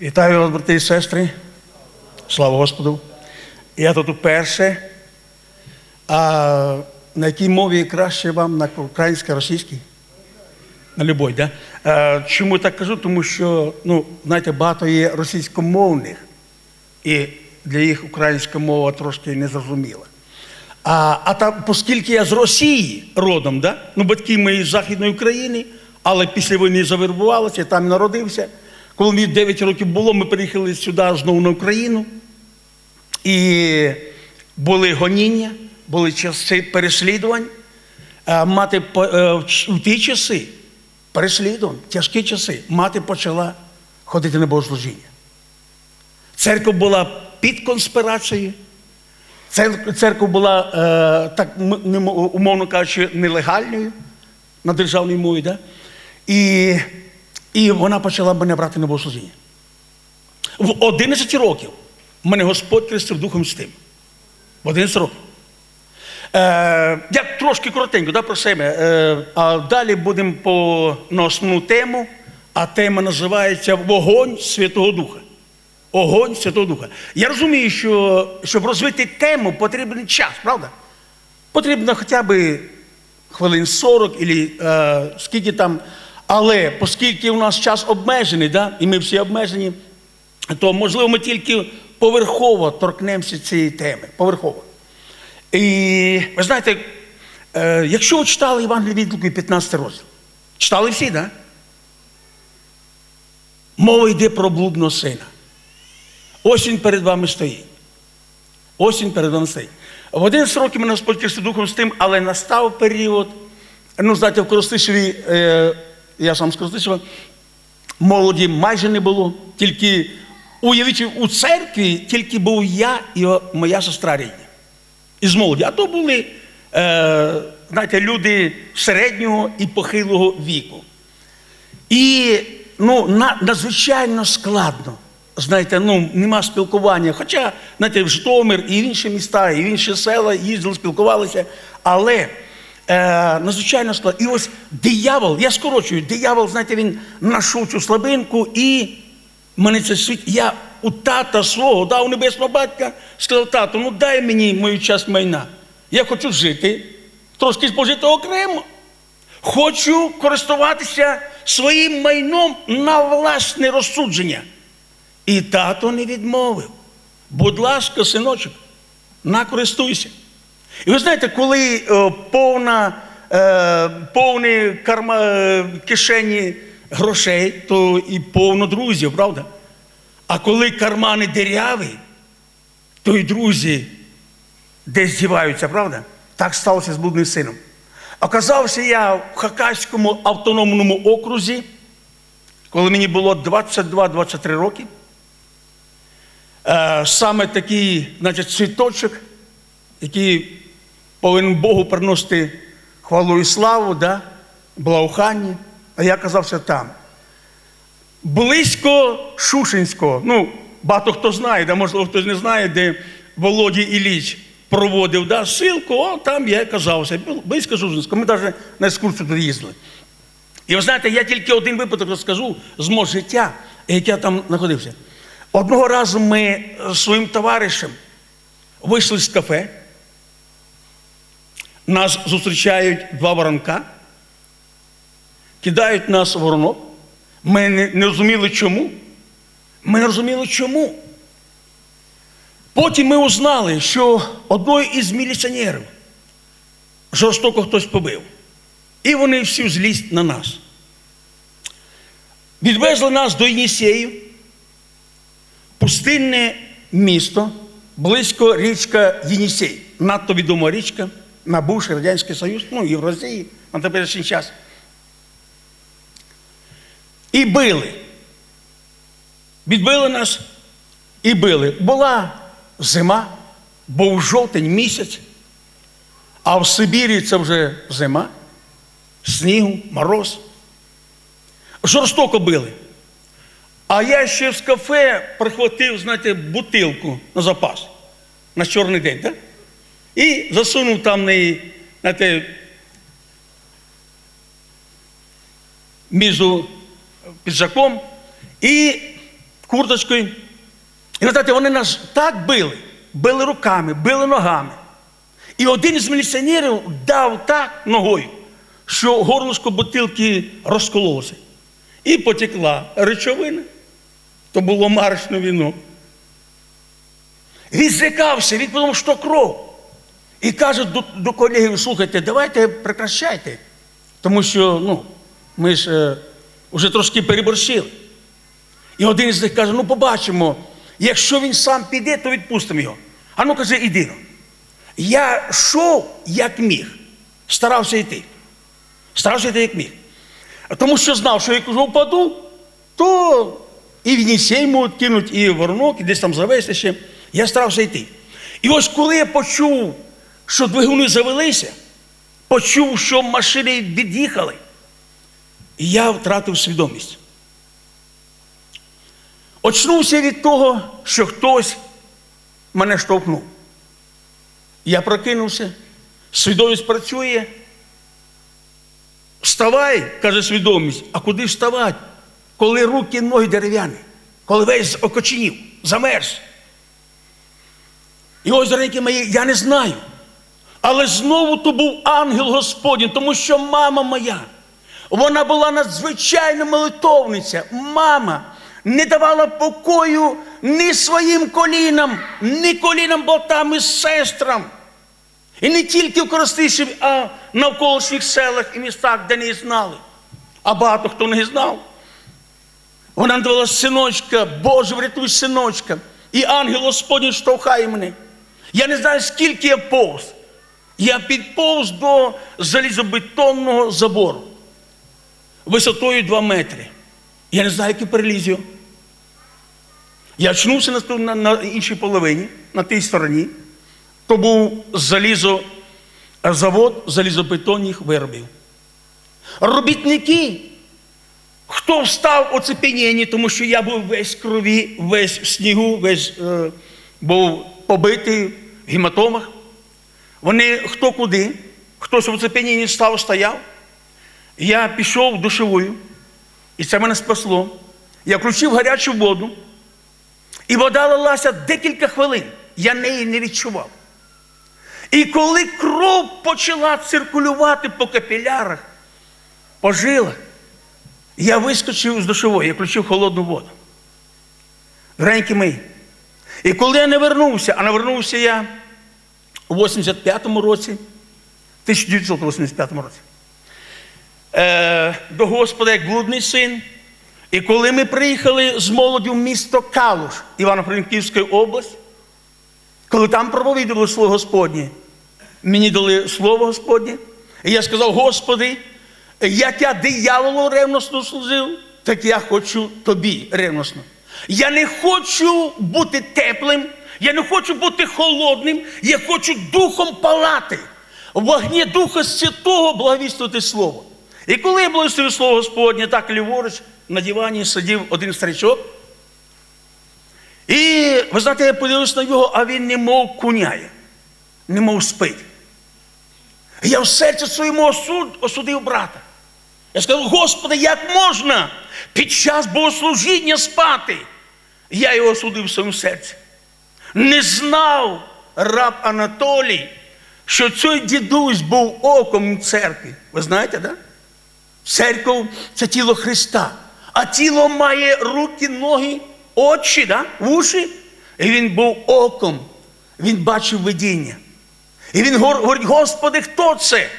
Вітаю вас, брати і сестри. Слава Господу. Я тут уперше. А на якій мові краще вам на українській, російській? На любой, да? А, чому так кажу? Тому що, ну, знаєте, багато є російськомовних, і для їх українська мова трошки незрозуміла. А, а там, оскільки я з Росії родом, да? ну, батьки мої з Західної України, але після війни завербувалися, там народився. Коли мені 9 років було, ми приїхали сюди знову на Україну. І були гоніння, були часи переслідувань. Мати е, в ті часи переслідувань, тяжкі часи, мати почала ходити на богослужіння. Церква була під конспірацією. Церква була, е, так умовно кажучи, нелегальною на державній мові. Да? І, і вона почала мене брати на богослужіння. В 11 років мене Господь хрестив Духом Святим. В 11 років. Е, я трошки коротенько да, про себе. Е, а далі будемо по, на основну тему, а тема називається Вогонь Святого Духа. Огонь Святого Духа. Я розумію, що щоб розвити тему, потрібен час, правда? Потрібно хоча б хвилин 40 і е, скільки там. Але оскільки у нас час обмежений, да, і ми всі обмежені, то можливо ми тільки поверхово торкнемося цієї теми. Поверхово. І ви знаєте, е, якщо ви читали Євангеліє від Луки 15 розділ, читали всі, так? Да? Мова йде про блудного сина. Ось він перед вами стоїть. Ось він перед вами стоїть. В 11 років мене Господь Духом з тим, але настав період, ну, знаєте, в Коростишеві, е, я сам з Коростишева, молоді майже не було. Тільки уявіть, у церкві тільки був я і моя сестра рідня. Із молоді. А то були, е, знаєте, люди середнього і похилого віку. І ну, на, надзвичайно складно. Знаєте, ну нема спілкування. Хоча, знаєте, в Житомир і в інші міста, і в інші села їздили, спілкувалися. Але е, надзвичайно складно. І ось диявол, я скорочую, диявол, знаєте, він знайшов цю слабинку, і мене це світ. Я у тата свого, да, у небесного батька, сказав, тату, ну дай мені мою часть майна. Я хочу жити, трошки пожити окремо. Хочу користуватися своїм майном на власне розсудження. І тато не відмовив. Будь ласка, синочок, накористуйся. І ви знаєте, коли е, повна, е, повні карма, е, кишені грошей, то і повно друзів, правда? А коли кармани диряві, то і друзі десь діваються, правда? Так сталося з блудним сином. Оказався я в Хакаському автономному окрузі, коли мені було 22-23 роки. Саме такий, значить, цвіточок, який повинен Богу приносити хвалу і славу, да? благоухання, а я оказався там. Близько Шушинського, ну, багато хто знає, да, можливо, хтось не знає, де Володі Ілліч проводив да, силку, о, там я і оказався. Близько Шушинського. Ми навіть на екскурсію туди їздили. І ви знаєте, я тільки один випадок розкажу з мого життя, як я там знаходився. Одного разу ми з своїм товаришем вийшли з кафе. Нас зустрічають два воронка, кидають нас в воронок. Ми не, розуміли чому. Ми не розуміли чому. Потім ми узнали, що одного із міліціонерів жорстоко хтось побив. І вони всю злість на нас. Відвезли нас до Єнісеїв, пустинне місто, близько річка Єнісей. Надто відома річка, на бувший Радянський Союз, ну і в Росії на теперішній час. І били. Відбили нас і били. Була зима, був жовтень місяць, а в Сибірі це вже зима, снігу, мороз. Жорстоко били. А я ще з кафе прихватив, знаєте, бутилку на запас на чорний день, так? І засунув там неї, знаєте, між піджаком. І курточкою. І ви знаєте, вони нас так били, били руками, били ногами. І один із міліціонерів дав так ногою, що горлышко бутилки розкололося. І потекла речовина. То було маршне віно. Він злякався, він подумав, що кров. І каже до, до колегів, слухайте, давайте прекращайте. Тому що ну, ми ж е, вже трошки переборщили. І один із них каже: ну побачимо, якщо він сам піде, то відпустимо його. А ну каже, іди. Я йшов, як міг, старався йти. Старався йти, як міг. Тому що знав, що якщо впаду, то і в Єнісей можуть кинуть, і воронок, і десь там завести ще. Я старався йти. І ось коли я почув, що двигуни завелися, почув, що машини від'їхали, і я втратив свідомість. Очнувся від того, що хтось мене штовхнув. Я прокинувся, свідомість працює. Вставай, каже свідомість, а куди вставати? Коли руки, ноги дерев'яні, коли весь окоченів, замерз. І ось, дорогі мої, я не знаю. Але знову то був ангел Господній, тому що мама моя, вона була надзвичайна молитовниця. Мама не давала покою ні своїм колінам, ні колінам братам і сестрам. І не тільки в Коростишеві, а в навколишніх селах і містах, де не знали. А багато хто не знав. Вона надавала синочка, Боже, врятуй синочка. І ангел Господній штовхає мене. Я не знаю, скільки я повз. Я підповз до залізобетонного забору висотою 2 метри. Я не знаю, який переліз його. Я очнувся на, на, на іншій половині, на тій стороні. То був залізозавод залізобетонних виробів. Робітники, хто встав у тому що я був весь в крові, весь в снігу, весь е, був побитий в гематомах. Вони хто куди, хтось в оцепенінні став, стояв. Я пішов в душовую, і це мене спасло. Я включив гарячу воду, і вода лилася декілька хвилин. Я неї не відчував. І коли кров почала циркулювати по капілярах, по жилах, я вискочив з душової, я включив холодну воду. Доренькі мої. І коли я не вернувся, а не вернувся я у 85-му році, 1985 році, е, до Господа як блудний син. І коли ми приїхали з молоддю в місто Калуш, Івано-Франківської області, коли там проповідували Слово Господнє, мені дали Слово Господнє, і я сказав, Господи, як я дияволу ревносно служив, так я хочу тобі ревносно. Я не хочу бути теплим, я не хочу бути холодним, я хочу духом палати. Вогні Духа Святого благовістувати Слово. І коли я благовістив Слово Господнє, так ліворуч на дивані сидів один старичок. І ви знаєте, я подивився на нього, а він немов куняє, немов спить. Я в серці своєму осуд, осудив брата. Я сказав, Господи, як можна під час богослужіння спати? Я його осудив в своєму серці. Не знав раб Анатолій, що цей дідусь був оком церкви. Ви знаєте? Да? Церков це тіло Христа. А тіло має руки, ноги, очі, да? вуші. І він був оком. Він бачив видіння. І він говорить, Господи, хто це?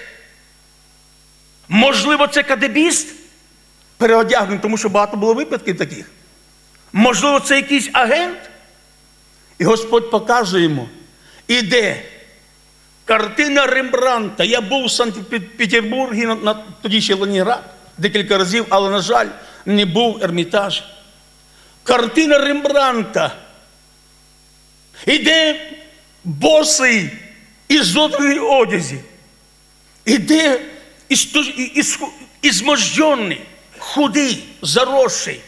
Можливо, це кадебіст переодягнений, тому що багато було випадків таких. Можливо, це якийсь агент. І Господь показує йому, іде картина Рембранта. Я був у Санкт-Петербургі, на, на, тоді ще Ленінград, декілька разів, але, на жаль, не був Ермітаж. Картина Рембранта. Іде босий і зодраний одязі. Іде ізможденний, худий, заросший,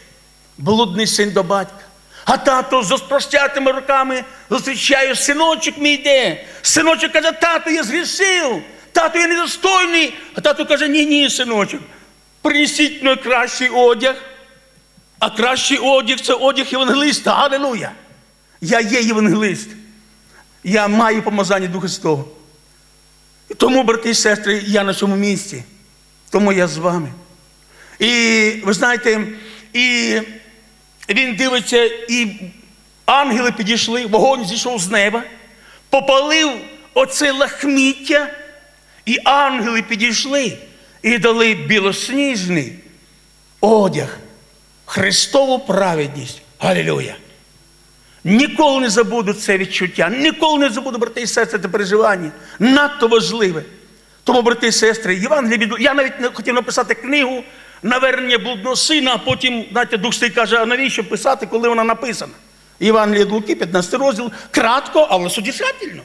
блудний син до батька. А тато з розпростятими руками зустрічає, синочок мій йде. Синочок каже, тато, я згрішив, тато, я недостойний. А тато каже, ні, ні, синочок, принесіть найкращий одяг, А кращий одяг це одяг євангелиста. Аллилуйя! Я є євангелист. Я маю помазання Духа Святого. І тому, брати і сестри, я на цьому місці. Тому я з вами. І ви знаєте, і він дивиться, і ангели підійшли, вогонь зійшов з неба, попалив оце лахміття, і ангели підійшли і дали білосніжний одяг, Христову праведність. Галілюя! Ніколи не забуду це відчуття, ніколи не забуду, брати і сестри, це переживання. Надто важливе. Тому, брати і сестри, Євангелія від... Я навіть не хотів написати книгу навернення блудного сина, а потім, знаєте, Дух Святий каже, а навіщо писати, коли вона написана? Євангелія від Луки, 15 розділ, кратко, але содержательно.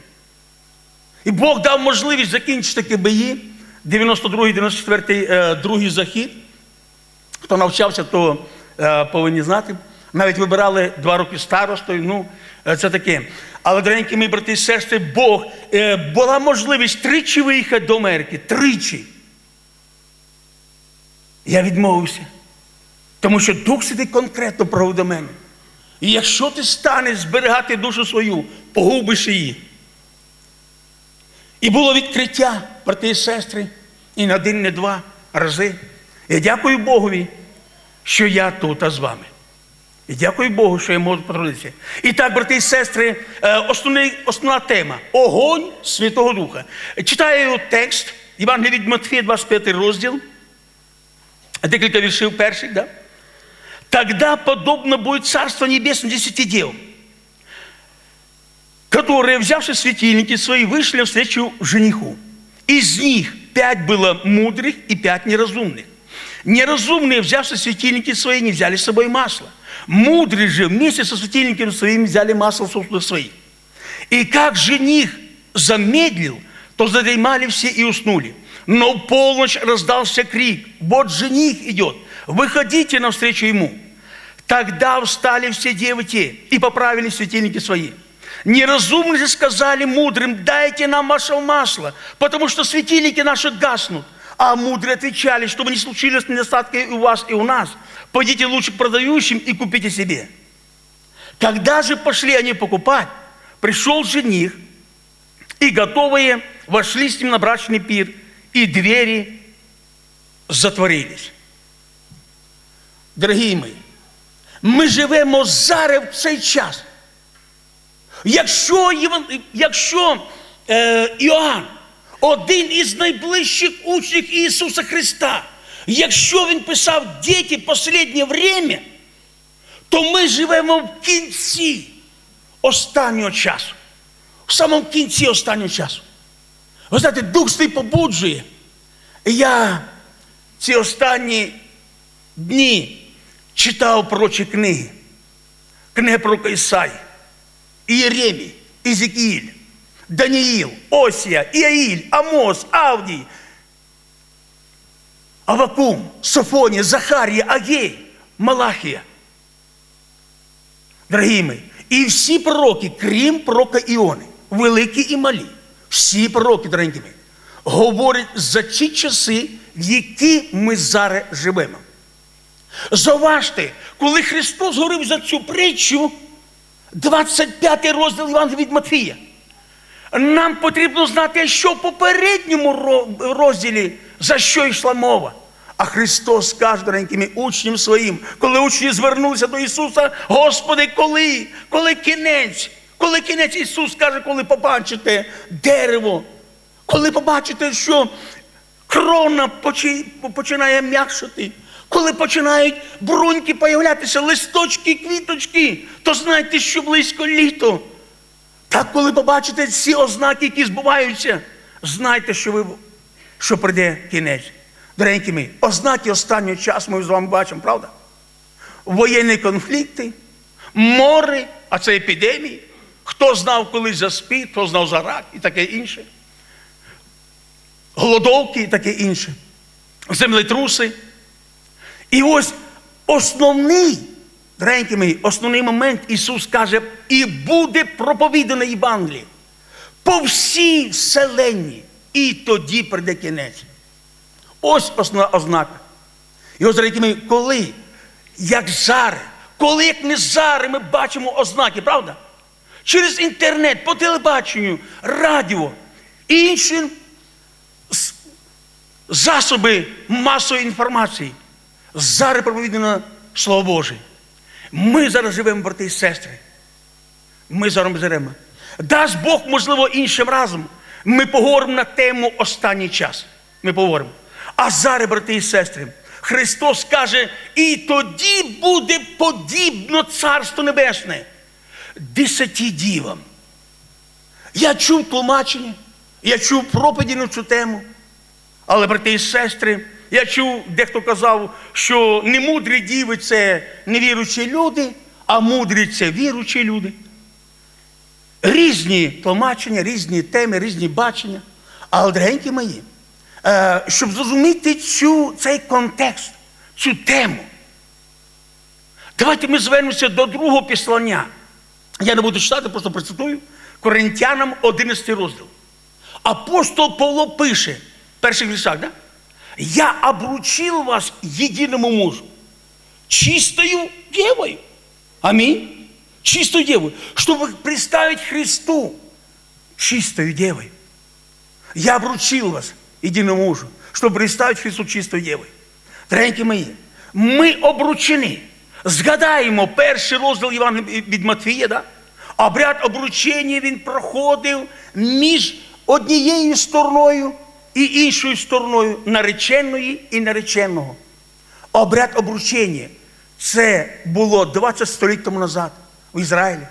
І Бог дав можливість закінчити КБІ, 92-й, 94-й, е, другий захід. Хто навчався, то е, повинні знати. Навіть вибирали два роки старостою. Ну, е, це таке. Але, дорогенькі мої брати і сестри, Бог е, була можливість тричі виїхати до Америки. Тричі. Я відмовився. Тому що Дух Святий конкретно провів до мене. І якщо ти станеш зберігати душу свою, погубиш її. І було відкриття, брати і сестри, і не один, не два рази. Я дякую Богові, що я тут з вами. І дякую Богу, що я можу потрудитися. І так, брати і сестри, е, основний, основна тема огонь Святого Духа. Читаю текст Євангелія від Матфія, 25 розділ, декілька віршів перших, да? Тогда подобно будет Царство Небесное десяти дел, которые, взявши светильники свои, вышли навстречу жениху. Из них пять было мудрых и пять неразумных. Неразумные, взявши светильники свои, не взяли с собой масло. Мудрые же вместе со светильниками своими взяли масло в сосудах своих. И как жених замедлил, то задремали все и уснули. Но полночь раздался крик, вот жених идет, выходите навстречу ему. Тогда встали все девы и поправили светильники свои. Неразумные сказали мудрым, дайте нам ваше масло, потому что светильники наши гаснут. А мудрые отвечали, чтобы не случилось недостатки и у вас, и у нас. Пойдите лучше к продающим и купите себе. Когда же пошли они покупать, пришел жених, и готовые вошли с ним на брачный пир, и двери затворились. Дорогі мої, ми живемо зараз в цей час. Якщо, якщо е, Іоанн, один із найближчих учнів Ісуса Христа, якщо він писав діти останнє время, то ми живемо в кінці останнього часу. В самому кінці останнього часу. Ви знаєте, Дух Святий побуджує. І я ці останні дні читав пророчі книги. Книги пророка Ісаї, Ієремій, Ізекіїль, Даніїл, Осія, Іаїль, Амос, Авдій, Авакум, Софонія, Захарія, Агей, Малахія. Дорогі мої, і всі пророки, крім пророка Іони, великі і малі, всі пророки, дорогі мої, говорять за ті часи, в які ми зараз живемо. Зауважте, коли Христос говорив за цю притчу, 25 розділ Євангелія від Матфія. Нам потрібно знати, що в попередньому розділі за що йшла мова. А Христос каже дорогенькими учням своїм, коли учні звернулися до Ісуса, Господи, коли? Коли кінець? Коли кінець Ісус каже, коли побачите дерево, коли побачите, що крона починає м'якшити, коли починають бруньки появлятися, листочки, квіточки, то знайте, що близько літо. Так, коли побачите ці ознаки, які збуваються, знайте, що, ви, що прийде кінець. Доренькі мої, ознаки останнього часу ми з вами бачимо, правда? Воєнні конфлікти, море, а це епідемії. Хто знав колись за спід, хто знав за рак і таке інше. Голодовки і таке інше. Землетруси. І ось основний, дорогенькі мої, основний момент Ісус каже, і буде проповідане Євангеліє по всій вселенні, і тоді прийде кінець. Ось основна ознака. І ось, дорогі мої, коли як зари. Коли як не зари, ми бачимо ознаки, правда? Через інтернет, по телебаченню, радіо і інші засоби масової інформації. Зараз проповідано Слово Боже. Ми зараз живемо, брати і сестри. Ми зараз живемо. Дасть Бог, можливо, іншим разом. Ми поговоримо на тему останній час. Ми поговоримо. А зараз, брати і сестри, Христос каже, і тоді буде подібно Царство Небесне. Десяті дівам. Я чув тлумачення, я чув проповіді на цю тему. Але, брати і сестри, я чув, дехто казав, що не мудрі діви це невіруючі люди, а мудрі це віруючі люди. Різні тлумачення, різні теми, різні бачення. Але, дорогенькі мої, е, щоб зрозуміти цю, цей контекст, цю тему, давайте ми звернемося до другого післання. Я не буду читати, просто процитую. Коринтянам 11 розділ. Апостол Павло пише, перший віршах, да? Я обручил вас единому мужу, чистою девой. Аминь. Чистую деву, чтобы представить Христу чистою девой. Я обручил вас единому мужу, чтобы представить Христу чистою девой. Дорогенькі мої, ми обручені. Згадаємо перший розділ Івана від Матвія, да? обряд обручення він проходив між однією стороною і іншою стороною нареченої і нареченого. Обряд обручення це було 20 століть тому назад в Ізраїлі.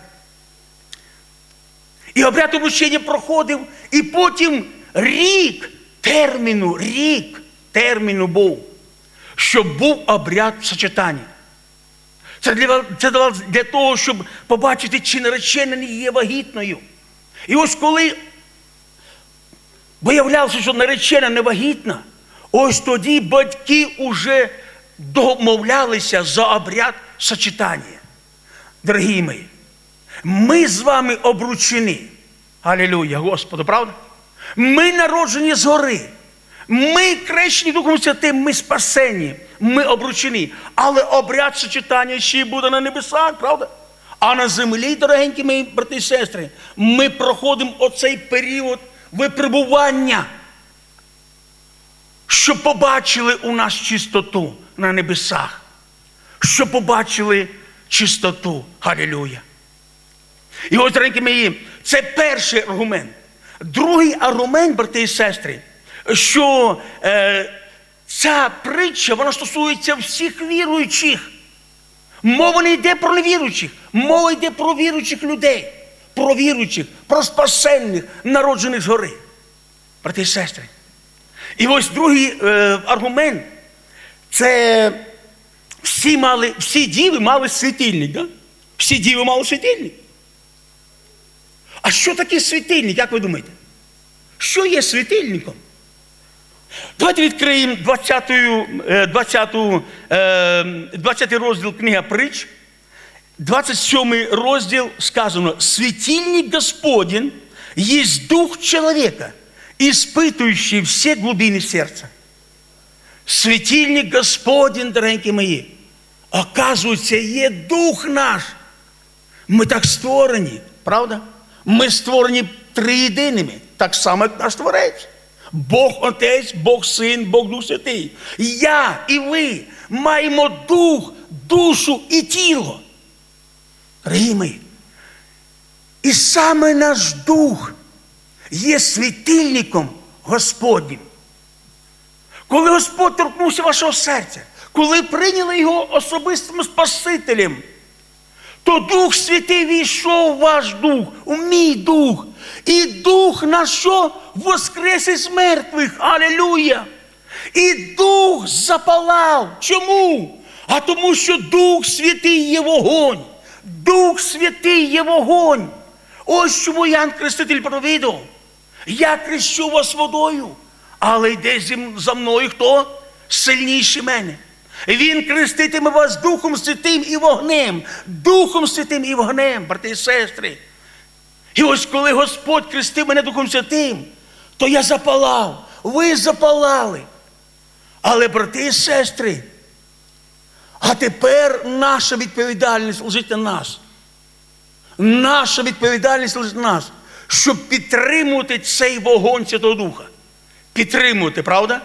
І обряд обручення проходив, і потім рік терміну, рік терміну був, щоб був обряд сочетання. Це для, це для того, щоб побачити, чи наречена не є вагітною. І ось коли виявлялося, що наречена не вагітна, ось тоді батьки вже домовлялися за обряд сочетання. Дорогі мої, ми з вами обручені. Алілуя, Господу, правда? Ми народжені згори. Ми крещені Духом Святим, ми спасені, ми обручені. Але обряд сочетання ще буде на небесах, правда? А на землі, дорогенькі мої брати і сестри, ми проходимо оцей період випробування, щоб побачили у нас чистоту на небесах, щоб побачили чистоту. Галілюя. І ось, дорогенькі мої, це перший аргумент. Другий аргумент, брати і сестри, що е, ця притча вона стосується всіх віруючих. Мова не йде про невіруючих, мова йде про віруючих людей, про віруючих, про спасенних, народжених згори. Брати і сестри. І ось другий е, аргумент це всі мали, всі діви мали світильник. Да? Всі діви мали світильник. А що таке світильник, як ви думаєте? Що є світильником? Давайте відкриємо 20, е, 20, е, 20 розділ книга притч. 27 розділ сказано: Світильник Господень есть дух человека, испытывающий все глубины сердца. Світильник Господень, дорогенькі мої, оказується, є дух наш. Ми так створені, правда? Ми створені триєдиними, так само, як наш Творець. Бог Отець, Бог Син, Бог Дух Святий. Я і ви маємо дух, душу і тіло. Мої, І саме наш дух є світильником Господнім. Коли Господь торкнувся вашого серця, коли прийняли його особистим Спасителем, то Дух Святий війшов в ваш дух, у мій дух. І дух на що воскрес із мертвих. Алілуя! І дух запалав. Чому? А тому, що Дух Святий є вогонь. Дух Святий є вогонь. Ось чому Ян Креститель провідав. Я крещу вас водою, але йде за мною хто? Сильніший мене. Він креститиме вас Духом Святим і вогнем, Духом Святим і вогнем, брати і сестри. І ось коли Господь крестив мене Духом Святим, то я запалав, ви запалали. Але, брати і сестри, А тепер наша відповідальність лежить на нас. Наша відповідальність лежить на нас, щоб підтримувати цей вогонь Святого Духа. Підтримувати, правда?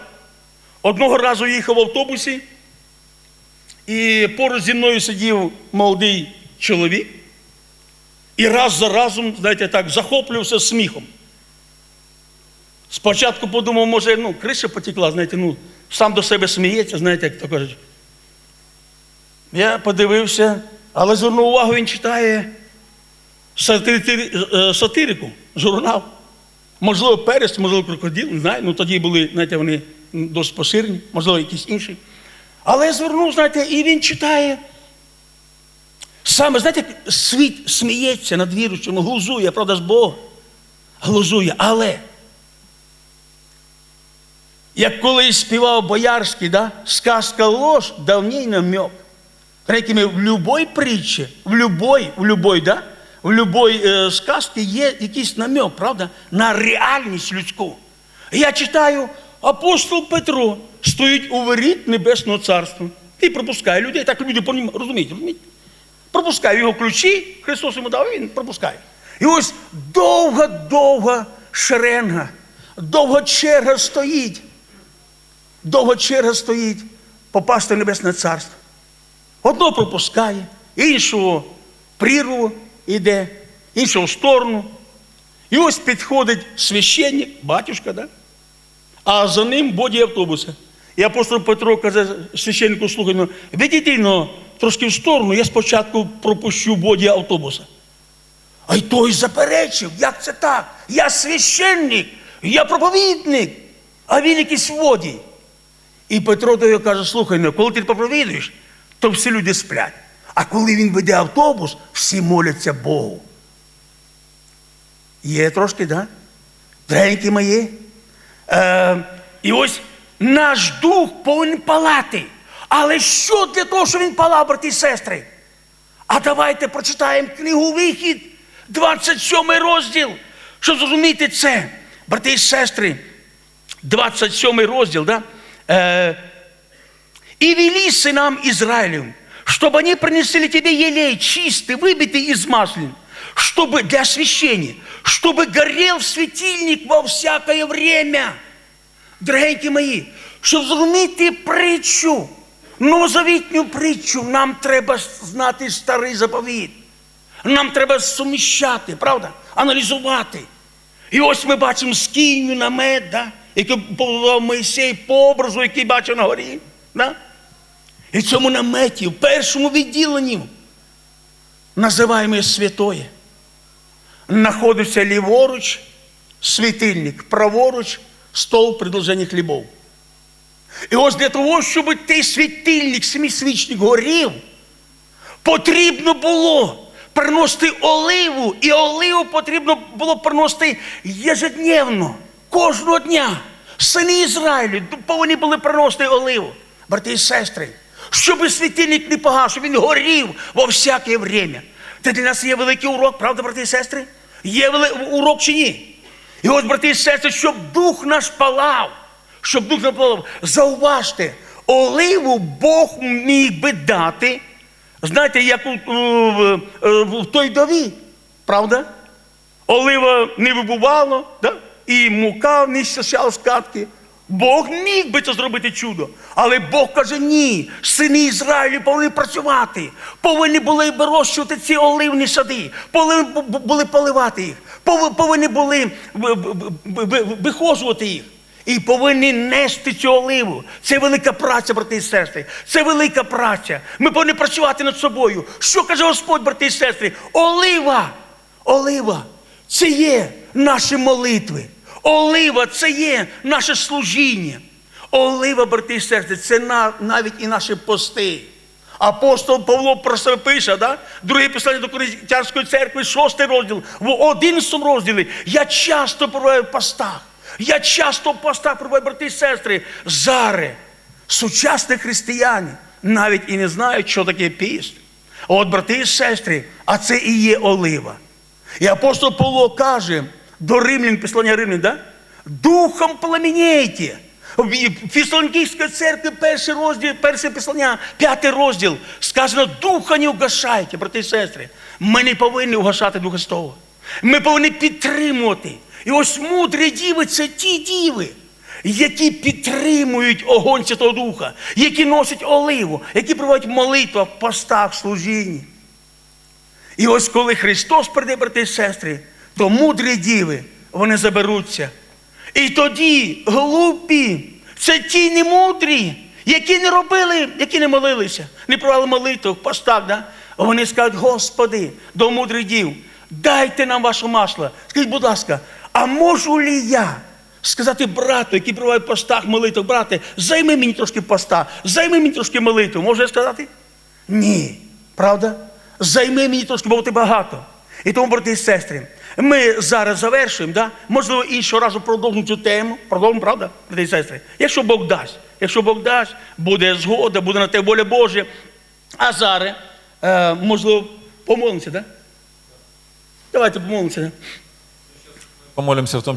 Одного разу їхав в автобусі, і поруч зі мною сидів молодий чоловік, і раз за разом, знаєте, так, захоплювався сміхом. Спочатку подумав, може, ну, криша потекла, знаєте, ну, сам до себе сміється, знаєте, як то кажуть. Я подивився, але звернув увагу, він читає е, сатирику, журнал. Можливо, перець, можливо, крокодил, не знаю. Ну тоді були, знаєте, вони досить поширені, можливо, якісь інші. Але я звернув, знаєте, і він читає. Саме, знаєте, світ сміється над віруючим, глузує, правда, з Бога. Глузує. Але як колись співав Боярський, да? сказка ложь, давній намек. Знаєте, ми в любой притчі, в любой, в любой, да? в любой е, сказці є якийсь намек, правда, на реальність людську. Я читаю, апостол Петро стоїть у воріт Небесного Царства і пропускає людей. Так люди розуміють, розуміють? Пропускає його ключі, Христос йому дав, і він пропускає. І ось довга-довга шеренга, довга черга стоїть. Довга черга стоїть попасти в Небесне Царство. Одного пропускає, іншого прірву йде, іншого в сторону. І ось підходить священник, батюшка, да? А за ним боді автобуса. І апостол Петро каже священнику, слухай, ну, відійди ну, трошки в сторону, я спочатку пропущу боді автобуса. А й той заперечив, як це так? Я священник, я проповідник, а він якийсь водій. І Петро до його каже: слухай, ну, коли ти проповідуєш, то всі люди сплять. А коли він веде автобус, всі моляться Богу. Є трошки, так? Да? Дреньки мої. Е, і ось наш дух повинен палати. Але що для того, щоб він палав, брати і сестри? А давайте прочитаємо книгу Вихід, 27 розділ, щоб зрозуміти це. Брати і сестри, 27 розділ, да? Э, «И вели сынам Израилю, чтобы они принесли тебе елей чистый, выбитый из маслин, чтобы для освящения, чтобы горел светильник во всякое время». Дорогенькі мої, щоб зрозуміти притчу, новозавітню притчу, нам треба знати старий заповіт. Нам треба суміщати, правда? Аналізувати. І ось ми бачимо скиню, намет, да? який побудував Моїсей по образу, який бачив на горі. Да? І в цьому наметі, в першому відділенні, називаємо святоє, знаходиться ліворуч світильник, праворуч стол предложення хлібов. І ось для того, щоб той світильник, семисвічник горів, потрібно було приносити оливу, і оливу потрібно було приносити ежедневно, кожного дня. Сини Ізраїлю повинні були приносити оливу, брати і сестри, щоб світильник не погас, щоб він горів во всяке время. Це для нас є великий урок, правда, брати і сестри? Є урок чи ні? І ось, брати і сестри, щоб дух наш палав, щоб дух наш палав, зауважте, оливу Бог міг би дати. Знаєте, як у, у- у- в той дові, правда? Олива не вибувала, да? і мука не щащала з катки. Бог міг би це зробити чудо. Але Бог каже, ні, сини Ізраїлю повинні працювати, повинні були вирощувати ці оливні сади, повинні бу- бу- були поливати їх, повинні були вихожувати їх. І повинні нести цю оливу. Це велика праця, брати і сестри. Це велика праця. Ми повинні працювати над собою. Що каже Господь, брати і сестри? Олива! Олива! Це є наші молитви. Олива це є наше служіння. Олива, брати і сестри, це навіть і наші пости. Апостол Павло про себе пише, да? друге послання до Коринтянської церкви, шостий розділ, в одинадцятому розділі. Я часто перебуваю в постах. Я часто в постах перебуваю, брати і сестри. Зараз сучасні християни навіть і не знають, що таке піст. От, брати і сестри, а це і є олива. І апостол Павло каже до римлян, послання римлян, да? духом пламенейте, В Фісалонікійської церкви, перший розділ, перше післання, п'ятий розділ. Сказано, духа не угашайте, брати і сестри. Ми не повинні угашати Духа Святого. Ми повинні підтримувати. І ось мудрі діви це ті діви, які підтримують огонь Святого Духа, які носять оливу, які проводять молитву в постах, служінні. І ось коли Христос прийде, брати і сестри, то мудрі діви, вони заберуться. І тоді глупі, це ті немудрі, які не робили, які не молилися, не провели молитву в постах. Да? Вони скажуть, Господи, до мудрих дів, дайте нам ваше масло. Скажіть, будь ласка, а можу ли я сказати брату, який в постах молитву, брате, займи мені трошки поста, займи мені трошки молитву. Можу я сказати? Ні. Правда? Займи мені трошки, бо ти багато. І тому, брати і сестри, ми зараз завершуємо, да? можливо, іншого разу продовжимо цю тему. Продовжимо, правда, і сестри? Якщо Бог дасть, якщо Бог дасть, буде згода, буде на те воля Божа. А зараз, е, можливо, помолимося, так? Да? Давайте помолимося. Да? Помолимся в том